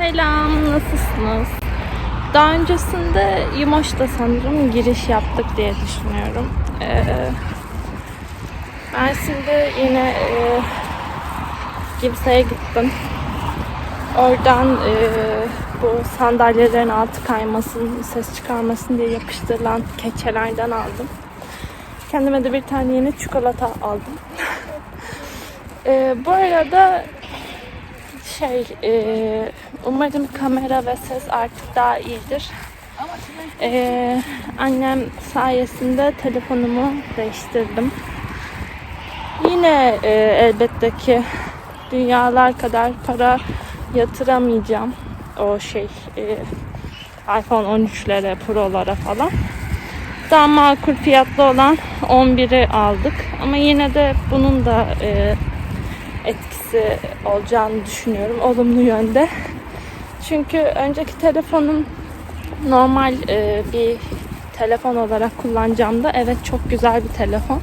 Selam, nasılsınız? Daha öncesinde Yumoş'ta sanırım giriş yaptık diye düşünüyorum. Ee, ben şimdi yine e, gittim. Oradan e, bu sandalyelerin altı kaymasın, ses çıkarmasın diye yapıştırılan keçelerden aldım. Kendime de bir tane yeni çikolata aldım. e, bu arada şey, e, umarım kamera ve ses artık daha iyidir. E, annem sayesinde telefonumu değiştirdim. Yine e, elbette ki dünyalar kadar para yatıramayacağım o şey e, iPhone 13'lere, Pro'lara falan. Daha makul fiyatlı olan 11'i aldık. Ama yine de bunun da e, etkisi olacağını düşünüyorum. Olumlu yönde. Çünkü önceki telefonum normal e, bir telefon olarak kullanacağımda evet çok güzel bir telefon.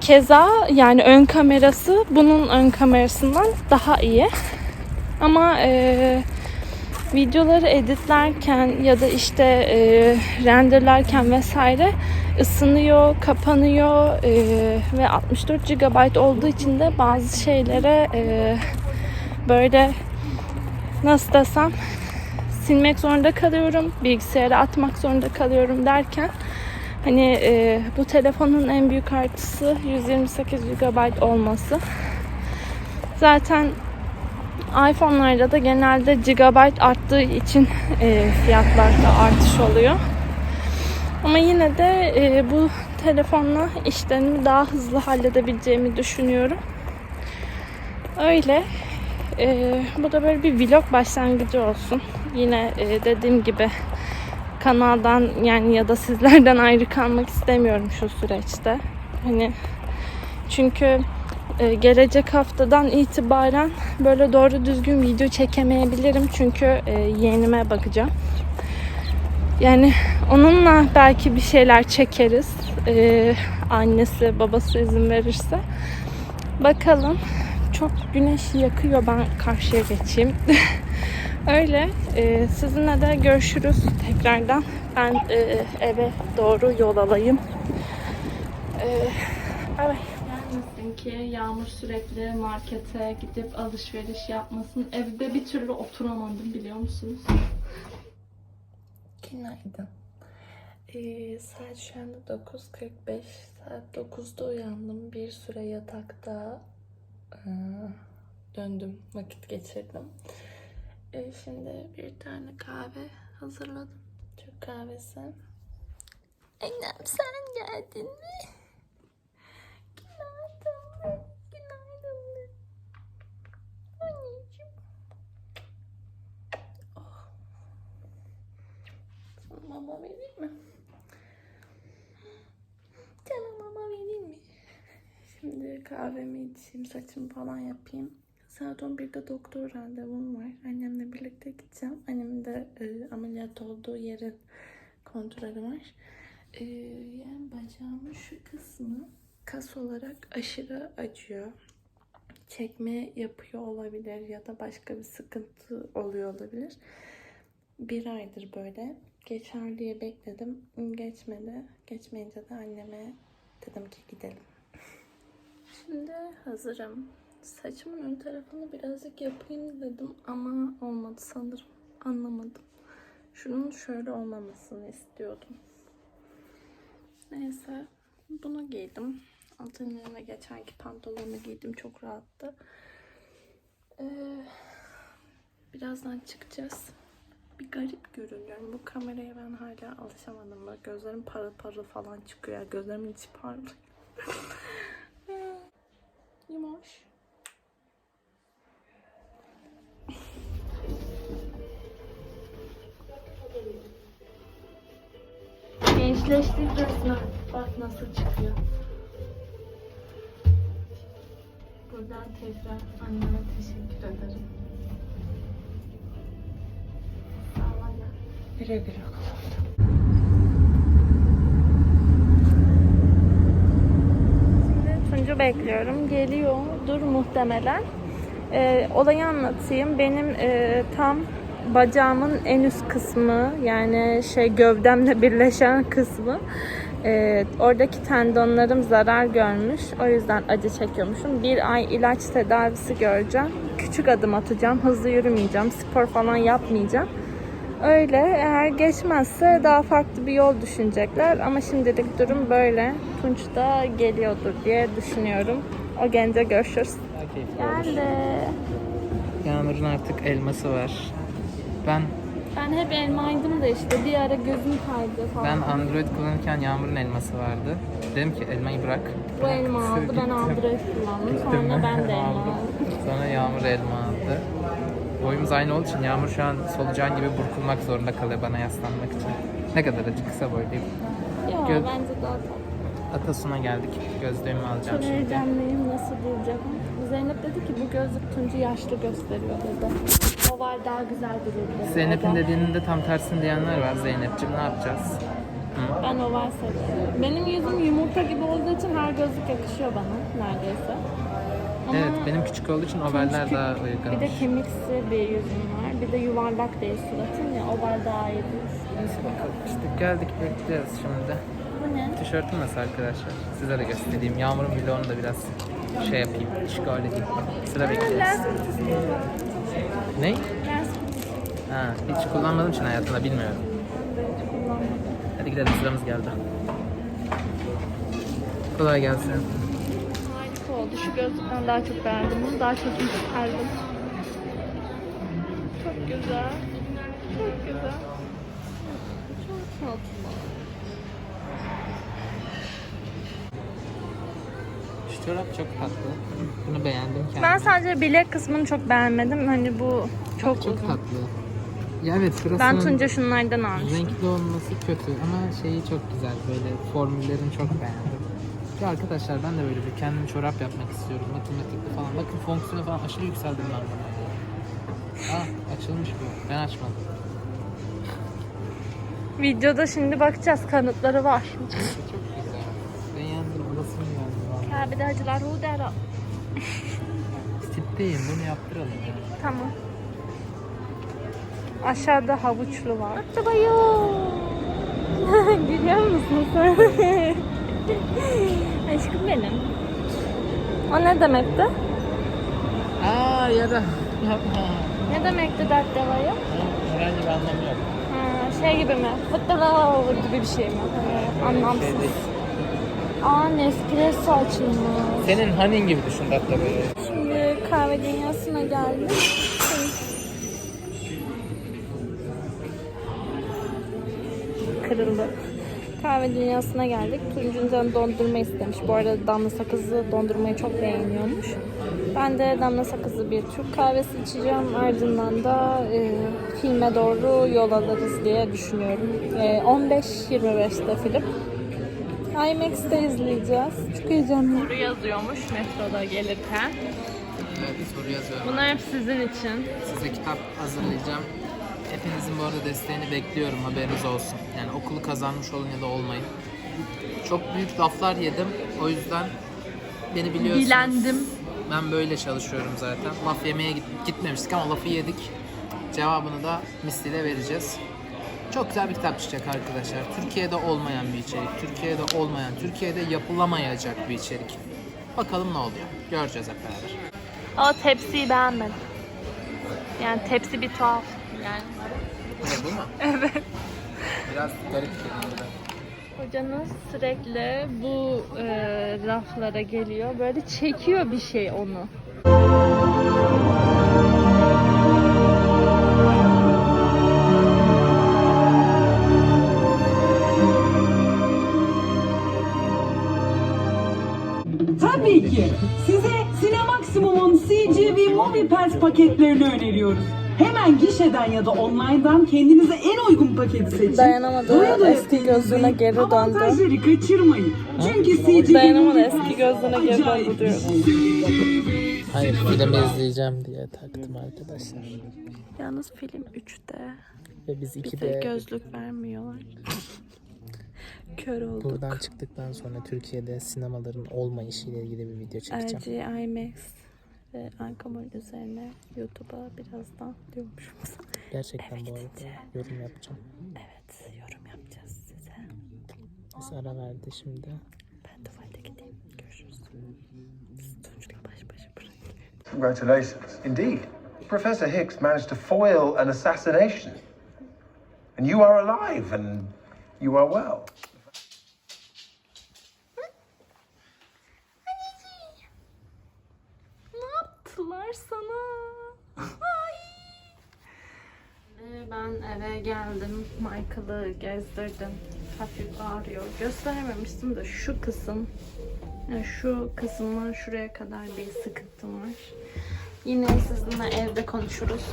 Keza yani ön kamerası bunun ön kamerasından daha iyi. Ama e, videoları editlerken ya da işte e, renderlerken vesaire ısınıyor, kapanıyor e, ve 64 GB olduğu için de bazı şeylere e, böyle nasıl desem silmek zorunda kalıyorum, bilgisayara atmak zorunda kalıyorum derken hani e, bu telefonun en büyük artısı 128 GB olması. Zaten iPhone'larda da genelde GB arttığı için e, fiyatlarda artış oluyor. Ama yine de e, bu telefonla işlerimi daha hızlı halledebileceğimi düşünüyorum. Öyle. E, bu da böyle bir vlog başlangıcı olsun. Yine e, dediğim gibi kanaldan yani ya da sizlerden ayrı kalmak istemiyorum şu süreçte. Hani çünkü e, gelecek haftadan itibaren böyle doğru düzgün video çekemeyebilirim çünkü e, yeğenime bakacağım. Yani onunla belki bir şeyler çekeriz. E, annesi, babası izin verirse. Bakalım. Çok güneş yakıyor. Ben karşıya geçeyim. Öyle. E, sizinle de görüşürüz tekrardan. Ben e, eve doğru yol alayım. E, bay bay. Ki Yağmur sürekli markete gidip alışveriş yapmasın. Evde bir türlü oturamadım biliyor musunuz? Günaydın. Ee, saat şu anda 9.45. Saat 9'da uyandım. Bir süre yatakta ee, döndüm. Vakit geçirdim. Ee, şimdi bir tane kahve hazırladım. Türk kahvesi. Annem sen geldin mi? Kahvemi içeyim, saçımı falan yapayım. Saat 11'de doktor randevum var. Annemle birlikte gideceğim. Annemin de e, ameliyat olduğu yerin kontrolü var. E, yani bacağımın şu kısmı kas olarak aşırı acıyor. Çekme yapıyor olabilir ya da başka bir sıkıntı oluyor olabilir. Bir aydır böyle. Geçer diye bekledim. Geçmedi. Geçmeyince de anneme dedim ki gidelim. Şimdi hazırım. Saçımın ön tarafını birazcık yapayım dedim ama olmadı sanırım. Anlamadım. Şunun şöyle olmamasını istiyordum. Neyse bunu giydim. Altının yerine geçenki pantolonu giydim. Çok rahattı. Ee, birazdan çıkacağız. Bir garip görünüyorum. Bu kameraya ben hala alışamadım. Böyle gözlerim parıl parıl falan çıkıyor. Gözlerimin içi parlıyor. Yumuş. Gençleştik resmen. Bak nasıl çıkıyor. Buradan tekrar anneme teşekkür ederim. Sağ ol anne. Güle güle Şimdi Tuncu bekliyorum. Geliyor. Dur muhtemelen. Ee, olayı anlatayım. Benim e, tam bacağımın en üst kısmı yani şey gövdemle birleşen kısmı e, oradaki tendonlarım zarar görmüş. O yüzden acı çekiyormuşum. Bir ay ilaç tedavisi göreceğim. Küçük adım atacağım. Hızlı yürümeyeceğim. Spor falan yapmayacağım. Öyle. Eğer geçmezse daha farklı bir yol düşünecekler. Ama şimdilik durum böyle. Tunç da geliyordur diye düşünüyorum. O gence görüşürüz. Geldi. Yağmur'un artık elması var. Ben Ben hep elmaydım da işte bir ara gözüm kaydı falan. ben Android kullanırken Yağmur'un elması vardı. Dedim ki elmayı bırak. Bu elma aldı, ben. Android kullandım. Sonra ben de elma aldım. Sonra Yağmur elma aldı. Boyumuz aynı olduğu için Yağmur şu an solucan gibi burkulmak zorunda kalıyor bana yaslanmak için. Ne kadar acı kısa boyluyum. Yok Gö- bence daha tatlı. Atasuna geldik. Gözlüğümü alacağım Çok şimdi. heyecanlıyım nasıl duracak. Zeynep dedi ki bu gözlük Tunç'u yaşlı gösteriyor dedi. Oval daha güzel durur dedi. Zeynep'in O da. dediğinin de tam tersini diyenler var. Zeynep'ciğim ne yapacağız? Hı? Ben oval seviyorum. Benim yüzüm yumurta gibi olduğu için her gözlük yakışıyor bana neredeyse. Evet benim küçük olduğu için ovaller daha uygun. Bir de kemiksi bir yüzüm var. Bir de yuvarlak değil suratım ya oval daha iyi. Neyse bakalım işte geldik bekliyoruz şimdi. Bu ne? Tişörtüm nasıl arkadaşlar? Size de göstereyim. Yağmur'un vlogunu da biraz şey yapayım, işgal edeyim. Sıra bekliyoruz. Ne? Ha, hiç kullanmadığım için hayatımda bilmiyorum. Hadi gidelim sıramız geldi. Kolay gelsin. Şu gözlükten daha çok beğendim. Bunu daha çok isterdim. Çok güzel. Çok güzel. Çok tatlı. Şu çorap çok tatlı. Bunu beğendim kendim. Ben sadece bilek kısmını çok beğenmedim. Hani bu çok, çok uzun. tatlı. Ya evet şurasının Ben Tunca şunlardan almıştım. renkli olması kötü ama şeyi çok güzel. Böyle formüllerini çok beğendim. Ya arkadaşlar ben de böyle bir kendim çorap yapmak istiyorum. Matematikli falan. Bakın fonksiyonu falan aşırı yükseldim ben buna. Ah açılmış bu. Ben açmadım. Videoda şimdi bakacağız. Kanıtları var. Çok güzel. Beğendim. Burası mı geldi? valla? Abi de acılar hudera. Tipteyim. Bunu yaptıralım ya. Tamam. Aşağıda havuçlu var. Babayı. Gülüyor musun sen? Aşkım benim. O ne demekti? Aa yara. Yapma. Ne demekti dert devayı? Herhangi bir anlamı yok. Ha, şey gibi mi? Fıttala gibi bir şey mi? Ha, anlamsız. Şey değil. Aa Nespresso açılmış. Senin hanin gibi düşün hatta böyle. Şimdi kahve dünyasına geldim. Kırıldı. Kahve dünyasına geldik. Tuncun canı dondurma istemiş. Bu arada damla sakızlı dondurmayı çok beğeniyormuş. Ben de damla sakızlı bir Türk kahvesi içeceğim. Ardından da e, filme doğru yol alırız diye düşünüyorum. E, 15-25'te film. IMAX'te izleyeceğiz. Çok heyecanlıyım. Soru yazıyormuş metroda gelirken. Evet soru yazıyorum. Bunlar hep sizin için. Size kitap hazırlayacağım. Hepinizin bu arada desteğini bekliyorum haberiniz olsun. Yani okulu kazanmış olun ya da olmayın. Çok büyük laflar yedim. O yüzden beni biliyorsunuz. Bilendim. Ben böyle çalışıyorum zaten. Laf yemeye git- gitmemiştik ama lafı yedik. Cevabını da misliyle vereceğiz. Çok güzel bir kitap çıkacak arkadaşlar. Türkiye'de olmayan bir içerik. Türkiye'de olmayan, Türkiye'de yapılamayacak bir içerik. Bakalım ne oluyor. Göreceğiz hep beraber. Ama tepsiyi beğenmedim. Yani tepsi bir tuhaf. Yani. Ne bu mu? Evet. Biraz garip geliyor. Hocanız sürekli bu e, raflara geliyor. Böyle çekiyor bir şey onu. Tabii ki. Size Cinemaximum'un CGV Movie Pass paketlerini öneriyoruz. Hemen gişeden ya da online'dan kendinize en uygun paketi seçin. Dayanamadı, Doya doya eski gözlüğüne geri döndü. Avantajları kaçırmayın. Çünkü CGV Dayanamadı, eski gözlüğüne geri döndü bir diyor. şey. Hayır filmi izleyeceğim diye taktım arkadaşlar. Yalnız film 3'te. Ve biz Bize ikide gözlük vermiyorlar. Kör olduk. buradan çıktıktan sonra Türkiye'de sinemaların olmayışı ile ilgili bir video çekeceğim. LG IMAX. Ve Ankamol üzerine YouTube'a birazdan diyormuşum. Gerçekten Eve bu arada gidince. yorum yapacağım. evet yorum yapacağız size. Biz ara verdi şimdi. Ben tuvalete gideyim. Görüşürüz. Tunç'la baş başa bırakayım. Congratulations. Indeed. Professor Hicks managed to foil an assassination. And you are alive and you are well. Ne yaptılar sana? Ay. Ee, Ben eve geldim. Michael'ı gezdirdim. Hafif ağrıyor. Göstermemiştim de şu kısım yani şu kısımdan şuraya kadar bir sıkıntım var. Yine sizinle evde konuşuruz.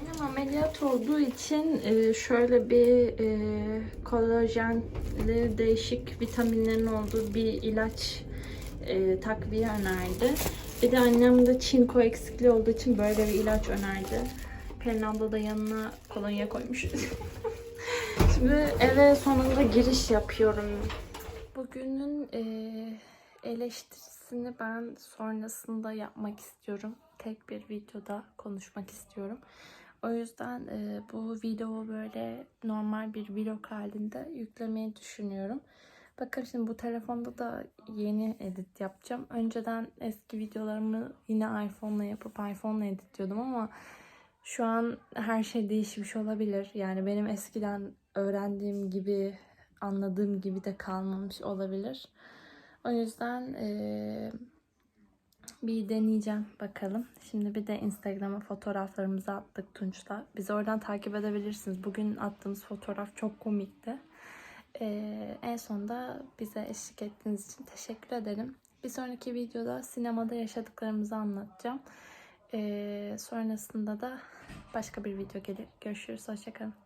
Annem ameliyat olduğu için e, şöyle bir e, kolajenli değişik vitaminlerin olduğu bir ilaç e, takviye önerdi. Bir de annem de çinko eksikliği olduğu için böyle bir ilaç önerdi. Pelin abla da yanına kolonya koymuş. Şimdi eve sonunda giriş yapıyorum. Bugünün e, eleştirisini ben sonrasında yapmak istiyorum. Tek bir videoda konuşmak istiyorum. O yüzden e, bu videoyu böyle normal bir vlog halinde yüklemeyi düşünüyorum. Bakın şimdi bu telefonda da yeni edit yapacağım. Önceden eski videolarımı yine iPhone'la yapıp iPhone'la editliyordum ama şu an her şey değişmiş olabilir. Yani benim eskiden öğrendiğim gibi, anladığım gibi de kalmamış olabilir. O yüzden eee, bir deneyeceğim bakalım. Şimdi bir de Instagram'a fotoğraflarımızı attık Tunç'la. Bizi oradan takip edebilirsiniz. Bugün attığımız fotoğraf çok komikti. Eee, en sonda bize eşlik ettiğiniz için teşekkür ederim. Bir sonraki videoda sinemada yaşadıklarımızı anlatacağım. Eee, sonrasında da başka bir video gelir. Görüşürüz. Hoşçakalın.